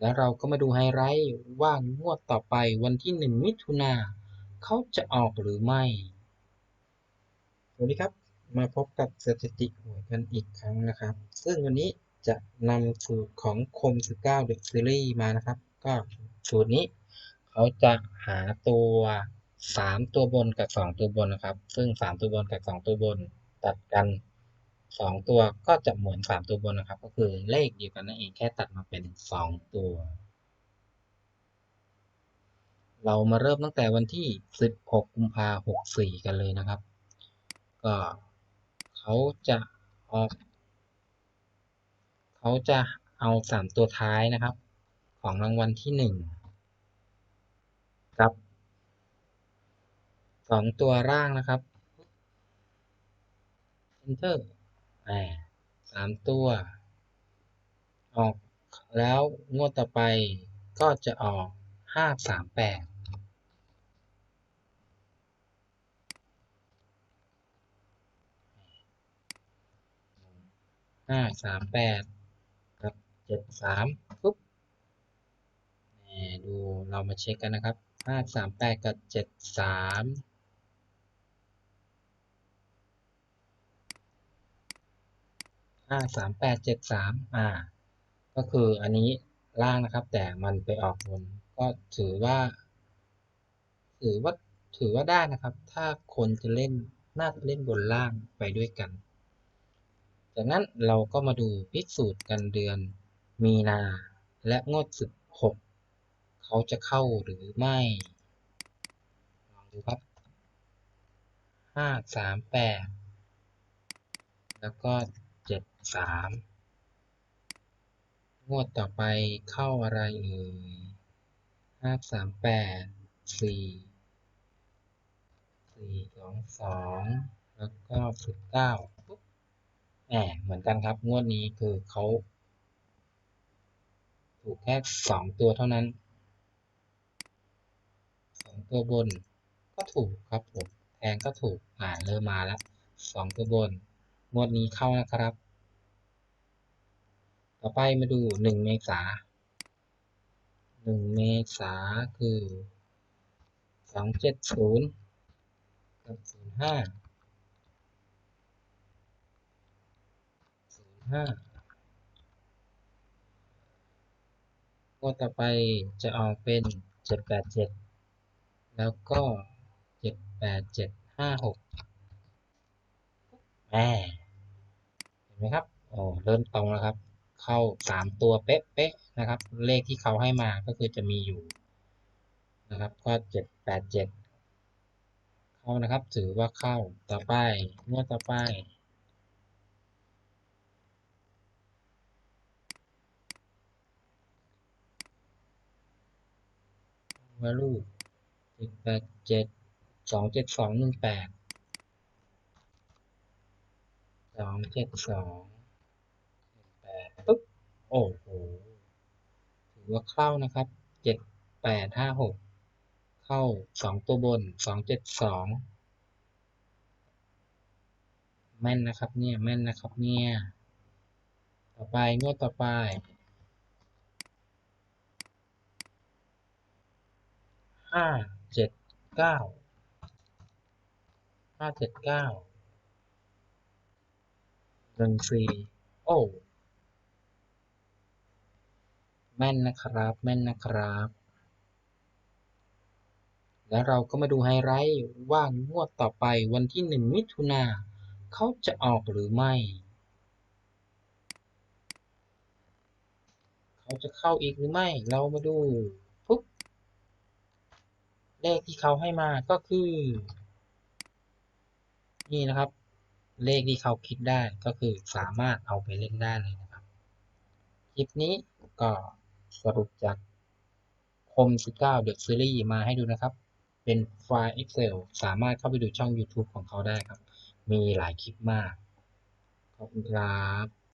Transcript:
แล้วเราก็มาดูไฮไลท์ว่างวดต่อไปวันที่หนึ่งมิถุนาเขาจะออกหรือไม่ สวัสดีครับ มาพบกับสถิติหวยกันอีกครั้งนะครับ ซึ่งวันนี้จะนำสูตรของคม 19 The Series มานะครับ ก็สูตรนี้ เขาจะหาตัว 3 ตัวบนกับ 2 ตัวบนนะครับ ซึ่ง 3 ตัวบนกับ 2 ตัวบนตัดกัน 2 ตัวก็จะเหมือน 3 ตัวบนนะครับ ก็คือเลขเดียวกันนั่นเองแค่ตัดมาเป็น 2 ตัว เรามาเริ่มตั้งแต่วันที่ 16 กุมภาพันธ์64 กันเลยนะครับ ก็เขาจะออกเขาจะเอาสามตัวท้ายนะครับ ของรางวัลที่หนึ่งกับสองตัวร่างนะครับ enter อ่าสามตัว ออกแล้วงวดต่อไปก็จะออกห้าสามแปดห้าสามแปดกับเจ็ดสามปุ๊บดูเรามาเช็คกันนะครับห้าสามแปดกับเจ็ดสาม ห้าสามแปดเจ็ดสามอ่า ก็คืออันนี้ล่างนะครับ แต่มันไปออกบนก็ถือว่า ถือว่าถือว่าได้นะครับ ถ้าคนจะเล่นน่าจะเล่นบนล่างไปด้วยกัน จากนั้นเราก็มาดูพิสูจน์กันเดือนมีนาและงวด16เขาจะเข้าหรือไม่ลองดูครับ5 3 8แล้วก็ 7 3งวดต่อไปเข้าอะไรเอ่ย5 3 8 4 4 2 2แล้วก็19ปุ๊บแหมเหมือนกันครับ งวดนี้คือเขาถูกแค่สองตัวเท่านั้นสองตัวบนก็ถูกครับผมแทงก็ถูกอ่าเริ่มมาแล้วสองตัวบน งวดนี้เข้านะครับ ต่อไปมาดูหนึ่งเมษาหนึ่งเมษาคือสองเจ็ดศูนย์กับศูนย์ห้าศูนย์ห้างวดต่อไปจะออกเป็นเจ็ดแปดเจ็ดแล้วก็เจ็ดแปดเจ็ดห้าหก แหมเห็นไหมครับโอ้เริ่มตรงแล้วครับ เข้าสามตัวเป๊ะๆนะครับ เลขที่เขาให้มาก็คือจะมีอยู่นะครับก็เจ็ดแปดเจ็ดเข้านะครับ ถือว่าเข้าต่อไปงวดต่อไปวาลูเจ็ดแปดเจ็ดสองเจ็ดสองหนึ่งแปดส องเจ็ดสองแปดปุ๊บ โอ้โห ถือว่าเข้านะครับเจ็ดแปดห้าหกเข้าสองตัวบนสองเจ็ดสองแม่นนะครับเนี่ยแม่นนะครับเนี่ย ต่อไปงวดต่อไปห้าเจ็ดเก้าห้าเจ็ดเก้า หนึ่งสี่โอ้ แม่นนะครับ แม่นนะครับ แล้วเราก็มาดูไฮไลท์ว่างวดต่อไปวันที่หนึ่งมิถุนาเขาจะออกหรือไม่ เขาจะเข้าอีกหรือไม่ เรามาดูปุ๊บ เลขที่เขาให้มาก็คือ นี่นะครับ เลขที่เขาคิดได้ก็คือสามารถเอาไปเล่นได้เลยนะครับ คลิปนี้ก็สรุปจากคม 19 The Series มาให้ดูนะครับ เป็นไฟล์ Excel สามารถเข้าไปดูช่อง YouTube ของเขาได้ครับ มีหลายคลิปมาก ขอบคุณครับ